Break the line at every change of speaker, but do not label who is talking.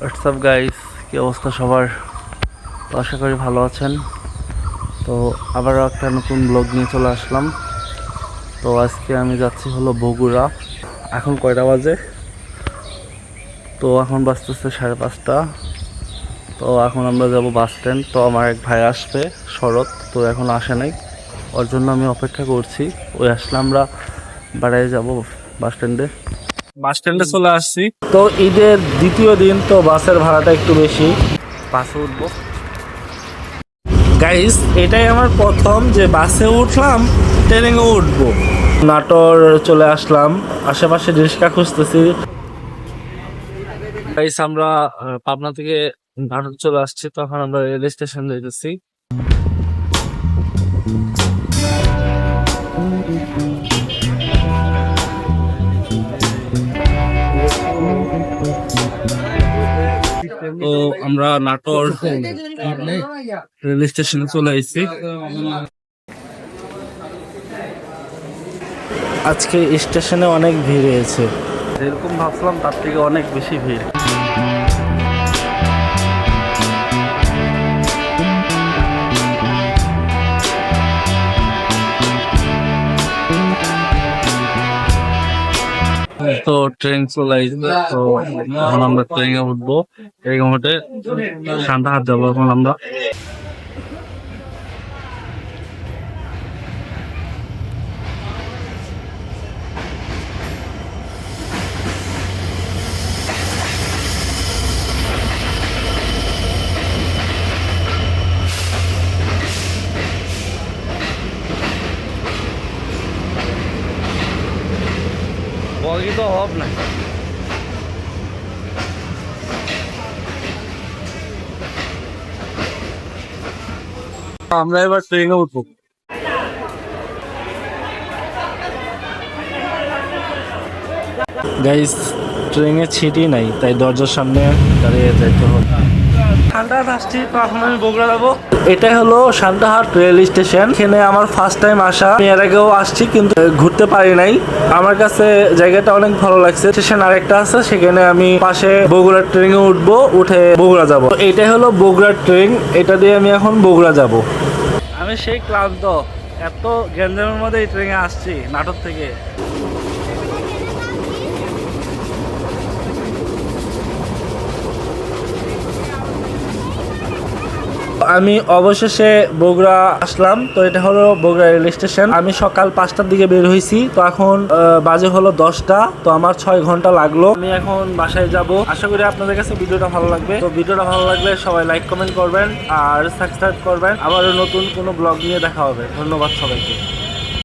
WhatsApp guys কি অবস্থা সবার? তো আশা করি ভালো আছেন। তো আবারও একটা নতুন ব্লগ নিয়ে চলে আসলাম। তো আজকে আমি যাচ্ছি হলো বগুড়া। এখন কয়টা বাজে? তো এখন বাজতেছে সাড়ে পাঁচটা। তো এখন আমরা যাব বাস স্ট্যান্ড। তো আমার এক ভাই আসবে, শরৎ। তো এখন আসে নাই। ওর জন্য আমি অপেক্ষা করছি। ওই আসলে আমরা বাড়ায় যাব বাস স্ট্যান্ডে।
বাস স্ট্যান্ডে চলে আসছি।
তো ঈদের দ্বিতীয় দিন তো বাসের ভাড়াটা একটু বেশি। বাসে উঠবো।
গাইস এটাই আমার প্রথম যে বাসে উঠলাম ট্রেনে উঠবো।
নাটোর চলে আসলাম আশেপাশে রিক্সা খুঁজতেছি।
গাইস আমরা পাবনা থেকে নাটোর চলে আসছি তখন আমরা রেল স্টেশন যাইতেছি। তো আমরা নাটোর রেল স্টেশনে চলে আসছি
আজকে স্টেশনে অনেক ভিড় হয়েছে। যেরকম ভাবছিলাম তার থেকে অনেক বেশি ভিড়।
তো ট্রেন চলে আসবে। তো এখন আমরা ট্রেনে উঠবো। এই মুহূর্তে সান্তাহাট যাব এখন আমরা।
বগি তো অভাব নাই
আমরা এবার ট্রেনে উঠবো।
গাইস ট্রেনে ছিটই নাই তাই দরজার সামনে দাঁড়িয়ে যাইতে হবে।
ঠান্ডা আমি বগুড়া যাব।
এটাই হলো সান্তাহাট রেল স্টেশন এখানে আমার ফার্স্ট টাইম আসা। আমি এর আগেও আসছি, কিন্তু ঘুরতে পারি নাই। আমার কাছে জায়গাটা অনেক ভালো লাগছে। স্টেশন আরেকটা আছে, সেখানে আমি পাশে বগুড়ার ট্রেনে উঠবো, উঠে বগুড়া যাব। এটাই হলো বগুড়ার ট্রেন এটা দিয়ে আমি এখন বগুড়া যাব। আমি সেই ক্লান্ত। এত গ্যাঞ্জামের মধ্যে এই ট্রেনে আসছি, নাটক থেকে। আমি অবশেষে বগুড়া আসলাম। তো এটা হলো বগুড়া রেল স্টেশন। আমি সকাল পাঁচটার দিকে বের হয়েছি। তো এখন বাজে হলো দশটা। তো আমার ছয় ঘণ্টা লাগল। আমি এখন বাসায় যাব। আশা করি আপনাদের কাছে ভিডিওটা ভালো লাগবে। তো ভিডিওটা ভালো লাগলে সবাই লাইক, কমেন্ট করবেন আর সাবস্ক্রাইব করবেন। আবারও নতুন কোনো ব্লগ নিয়ে দেখা হবে। ধন্যবাদ সবাইকে।